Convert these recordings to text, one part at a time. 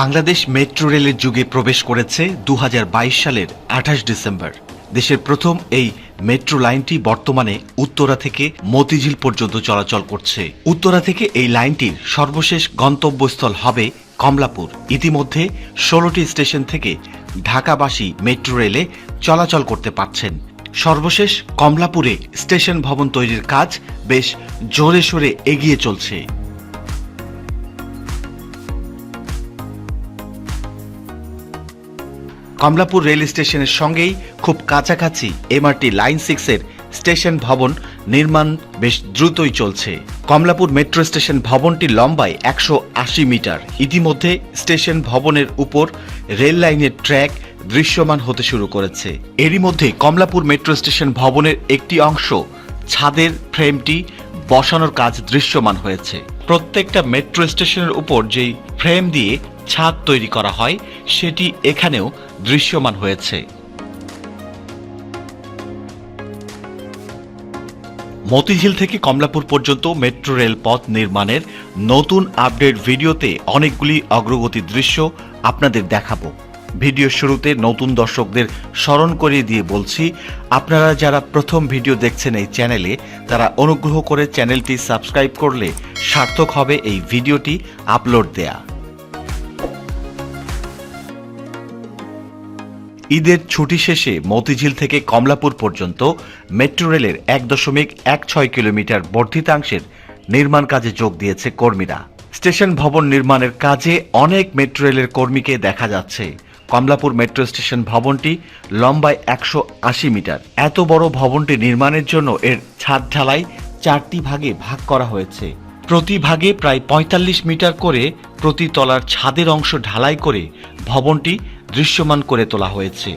Bangladesh metro রেলের যুগে প্রবেশ করেছে দু হাজার বাইশ সালের আঠাশ ডিসেম্বর। দেশের প্রথম এই মেট্রো লাইনটি বর্তমানে উত্তরা থেকে মতিঝিল পর্যন্ত চলাচল করছে। উত্তরা থেকে এই লাইনটির সর্বশেষ গন্তব্যস্থল হবে কমলাপুর। ইতিমধ্যে ষোলোটি স্টেশন থেকে ঢাকাবাসী মেট্রো রেলে চলাচল করতে পারছেন। সর্বশেষ কমলাপুরে স্টেশন ভবন তৈরির কাজ বেশ জোরে সোরে এগিয়ে চলছে। কমলাপুর রেল স্টেশনের সঙ্গেই খুব কাছাকাছি এমআরটি লাইন সিক্সের স্টেশন ভবন নির্মাণ বেশ দ্রুতই চলছে। কমলাপুর মেট্রো স্টেশন ভবনটি লম্বায় একশো আশি মিটার। ইতিমধ্যে স্টেশন ভবনের উপর রেল লাইনের ট্র্যাক দৃশ্যমান হতে শুরু করেছে। এরই মধ্যে কমলাপুর মেট্রো স্টেশন ভবনের একটি অংশ ছাদের ফ্রেমটি বসানোর কাজ দৃশ্যমান হয়েছে। প্রত্যেকটা মেট্রো স্টেশনের উপর যেই ফ্রেম দিয়ে ছাদ তৈরি করা হয়, সেটি এখানেও দৃশ্যমান হয়েছে। মতিঝিল থেকে কমলাপুর পর্যন্ত মেট্রো রেল পথ নির্মাণের নতুন আপডেট ভিডিওতে অনেকগুলি অগ্রগতি দৃশ্য আপনাদের দেখাবো। ভিডিও শুরুতে নতুন দর্শকদের স্মরণ করিয়ে দিয়ে বলছি, আপনারা যারা প্রথম ভিডিও দেখছেন এই চ্যানেলে, তারা অনুগ্রহ করে চ্যানেলটি সাবস্ক্রাইব করলে সার্থক হবে এই ভিডিওটি আপলোড দেয়া। ঈদের ছুটি শেষে মতিঝিল থেকে কমলাপুর পর্যন্ত মেট্রো রেলের এক দশমিক এক ছয় কিলোমিটার বর্ধিতাংশের নির্মাণ কাজে যোগ দিয়েছে কর্মীরা। স্টেশন ভবন নির্মাণের কাজে অনেক মেট্রো রেলের কর্মীকে দেখা যাচ্ছে। কমলাপুর মেট্রো স্টেশন ভবনটি লম্বায় একশো আশি মিটার। এত বড় ভবনটি নির্মাণের জন্য এর ছাদ ঢালাই চারটি ভাগে ভাগ করা হয়েছে। প্রতি ভাগে প্রায় পঁয়তাল্লিশ মিটার করে প্রতি তলার ছাদের অংশ ঢালাই করে ভবনটি দৃশ্যমান করে তোলা হয়েছে।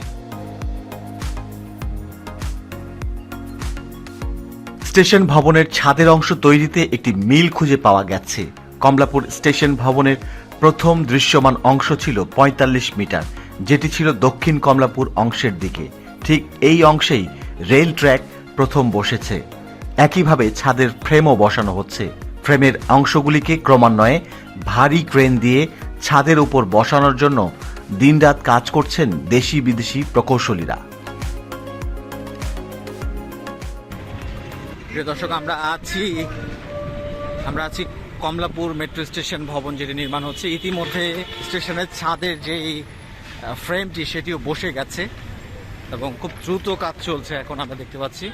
স্টেশন ভবনের ছাদের অংশ তৈরিতে একটি মিল খুঁজে পাওয়া গেছে। কমলাপুর স্টেশন ভবনের প্রথম দৃশ্যমান অংশ ছিল ৪৫ মিটার, যেটি ছিল দক্ষিণ কমলাপুর অংশের দিকে। ঠিক এই অংশেই রেল ট্র্যাক প্রথম বসেছে। একইভাবে ছাদের ফ্রেমও বসানো হচ্ছে। ফ্রেমের অংশগুলিকে ক্রমান্বয়ে ভারী ক্রেন দিয়ে ছাদের উপর বসানোর জন্য দিনরাত কাজ করছেন দেশি বিদেশি প্রকৌশলীরা। প্রিয় দর্শক আমরা আছি আমরা আছি কমলাপুর মেট্রো স্টেশন ভবন যেটি নির্মাণ হচ্ছে। ইতিমধ্যে স্টেশনের ছাদের যে ফ্রেমটি সেটিও বসে গেছে এবং খুব দ্রুত কাজ চলছে এখন আমরা দেখতে পাচ্ছি।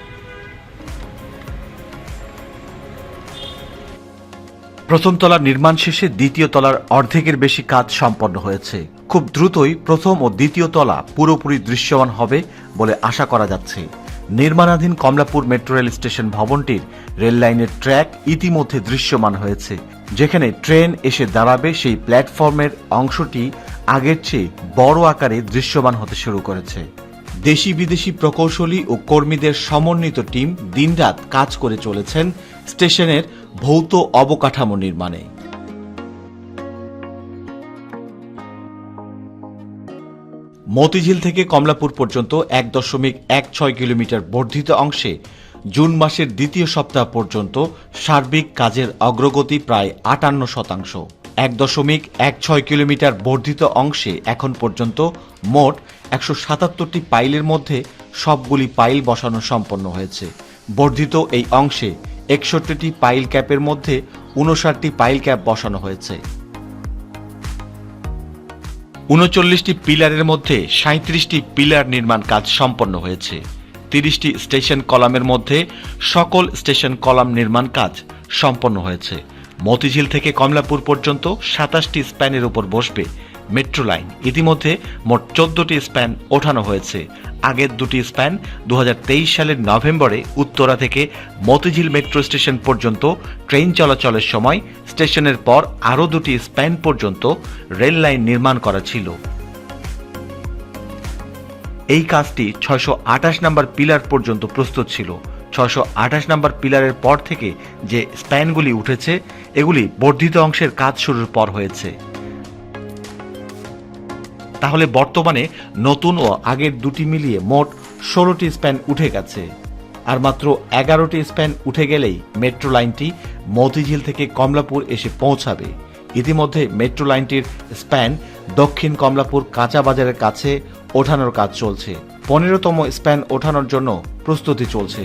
প্রথম তলার নির্মাণ শেষে দ্বিতীয় তলার অর্ধেকের বেশি কাজ সম্পন্ন হয়েছে। খুব দ্রুতই প্রথম ও দ্বিতীয় তলা পুরোপুরি দৃশ্যমান হবে বলে আশা করা যাচ্ছে। নির্মাণাধীন কমলাপুর মেট্রো রেল স্টেশন ভবনটির রেল লাইনের ট্র্যাক ইতিমধ্যে দৃশ্যমান হয়েছে। যেখানে ট্রেন এসে দাঁড়াবে সেই প্ল্যাটফর্মের অংশটি আগের চেয়ে বড় আকারে দৃশ্যমান হতে শুরু করেছে। দেশি বিদেশি প্রকৌশলী ও কর্মীদের সমন্বিত টিম দিনরাত কাজ করে চলেছেন স্টেশনের ভৌত অবকাঠামো নির্মাণে। মতিঝিল থেকে কমলাপুর পর্যন্ত এক দশমিক এক ছয় কিলোমিটার বর্ধিত অংশে জুন মাসের দ্বিতীয় সপ্তাহ পর্যন্ত সার্বিক কাজের অগ্রগতি প্রায় আটান্ন শতাংশ। এক দশমিক এক ছয় কিলোমিটার বর্ধিত অংশে এখন পর্যন্ত মোট একশো সাতাত্তরটি পাইলের মধ্যে সবগুলি পাইল বসানো সম্পন্ন হয়েছে। বর্ধিত এই অংশে একষট্টিটি পাইল ক্যাপের মধ্যে উনষাটটি পাইল ক্যাপ বসানো হয়েছে। উনচল্লিশটি পিলারের মধ্যে সাঁত্রিশটি পিলার নির্মাণ কাজ সম্পন্ন হয়েছে। তিরিশটি স্টেশন কলামের মধ্যে সকল স্টেশন কলাম নির্মাণ কাজ সম্পন্ন হয়েছে। মতিঝিল থেকে কমলাপুর পর্যন্ত সাতাশটি স্প্যানের উপর বসবে মেট্রো লাইন। ইতিমধ্যে মোট চোদ্দটি স্প্যান ওঠানো হয়েছে। আগের দুটি স্প্যান দু হাজার তেইশ সালের নভেম্বরে উত্তরা থেকে মতিঝিল মেট্রো স্টেশন পর্যন্ত ট্রেন চলাচলের সময় স্টেশনের পর আরও দুটি স্প্যান পর্যন্ত রেল লাইন নির্মাণ করা ছিল। এই কাজটি ছয়শো আঠাশ নম্বর পিলার পর্যন্ত প্রস্তুত ছিল। ছয়শো আঠাশ নম্বর পিলারের পর থেকে যে স্প্যানগুলি উঠেছে, এগুলি বর্ধিত অংশের কাজ শুরুর পর হয়েছে। তাহলে বর্তমানে নতুন ও আগের দুটি মিলিয়ে মোট ষোলোটি স্প্যান উঠে গেছে। আর মাত্র এগারোটি স্প্যান উঠে গেলেই মেট্রো লাইনটি মতিঝিল থেকে কমলাপুর এসে পৌঁছাবে। ইতিমধ্যে মেট্রো লাইনটির স্প্যান দক্ষিণ কমলাপুর কাঁচা বাজারের কাছে ওঠানোর কাজ চলছে। পনেরোতম স্প্যান ওঠানোর জন্য প্রস্তুতি চলছে।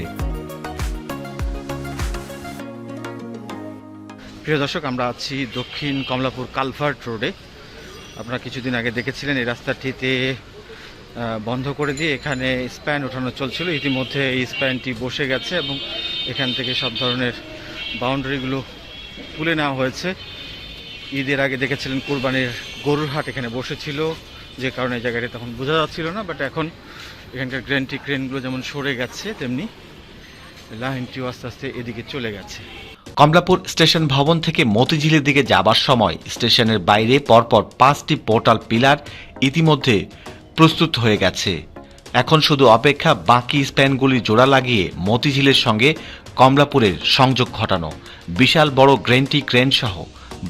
প্রিয় দর্শক, আমরা আছি দক্ষিণ কমলাপুর কালভার্ট রোডে। আপনারা কিছুদিন আগে দেখেছিলেন এই রাস্তাটিতে বন্ধ করে দিয়ে এখানে স্প্যান ওঠানো চলছিল। ইতিমধ্যে এই স্প্যানটি বসে গেছে এবং এখান থেকে সব ধরনের বাউন্ডারিগুলো তুলে নেওয়া হয়েছে। ঈদের আগে দেখেছিলেন কোরবানির গরুর হাট এখানে বসেছিল, যে কারণে এই জায়গাটি তখন বোঝা যাচ্ছিল না বাট এখন এখানকার গ্রেনটি, ক্রেনগুলো যেমন সরে গেছে, তেমনি লাইনটিও আস্তে আস্তে এদিকে চলে গেছে। কমলাপুর স্টেশন ভবন থেকে মতিঝিলের দিকে যাবার সময় স্টেশনের বাইরে পরপর পাঁচটি পোর্টাল পিলার ইতিমধ্যে প্রস্তুত হয়ে গেছে। এখন শুধু অপেক্ষা বাকি স্প্যানগুলি জোড়া লাগিয়ে মতিঝিলের সঙ্গে কমলাপুরের সংযোগ ঘটানো। বিশাল বড় গ্রেনটি ক্রেন সহ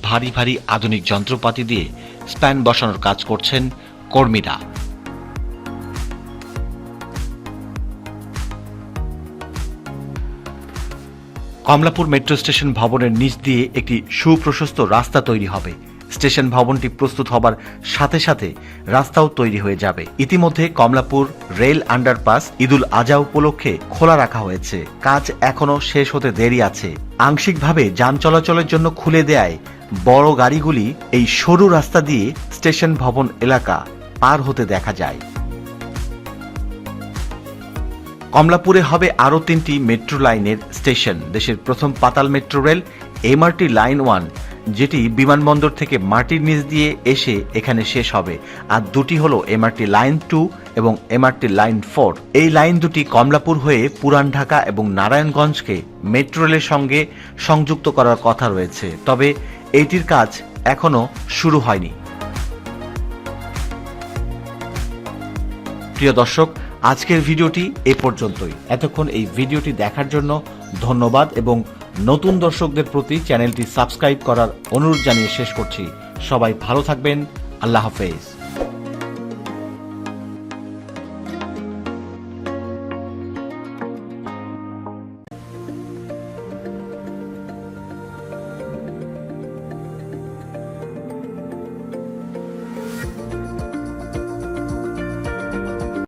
ভারী ভারী আধুনিক যন্ত্রপাতি দিয়ে স্প্যান বসানোর কাজ করছেন কর্মীরা। কমলাপুর মেট্রো স্টেশন ভবনের নিচ দিয়ে একটি সুপ্রশস্ত রাস্তা তৈরি হবে। স্টেশন ভবনটি প্রস্তুত হবার সাথে সাথে রাস্তাও তৈরি হয়ে যাবে। ইতিমধ্যে কমলাপুর রেল আন্ডারপাস ঈদুল আজা উপলক্ষে খোলা রাখা হয়েছে। কাজ এখনও শেষ হতে দেরি আছে। আংশিকভাবে যান চলাচলের জন্য খুলে দেয় বড় গাড়িগুলি এই সরু রাস্তা দিয়ে স্টেশন ভবন এলাকা পার হতে দেখা যায়। কমলাপুরে হবে আরও তিনটি মেট্রো লাইনের স্টেশন, দেশের প্রথম পাতাল metro rail, MRT line one, যেটি বিমানবন্দর থেকে মাটির নিচ দিয়ে এসে এখানে শেষ হবে। আর দুটি হলো এমআরটি লাইন টু এবং এমআরটি লাইন ফোর। এই লাইন দুটি কমলাপুর হয়ে পুরান ঢাকা এবং নারায়ণগঞ্জকে মেট্রো রেলের সঙ্গে সংযুক্ত করার কথা রয়েছে। তবে এটির কাজ এখনও শুরু হয়নি। প্রিয় দর্শক আজকের ভিডিওটি এ পর্যন্তই। এতক্ষণ এই ভিডিওটি দেখার জন্য ধন্যবাদ এবং নতুন দর্শকদের প্রতি চ্যানেলটি সাবস্ক্রাইব করার অনুরোধ জানিয়ে শেষ করছি। সবাই ভালো থাকবেন। আল্লাহ হাফেজ।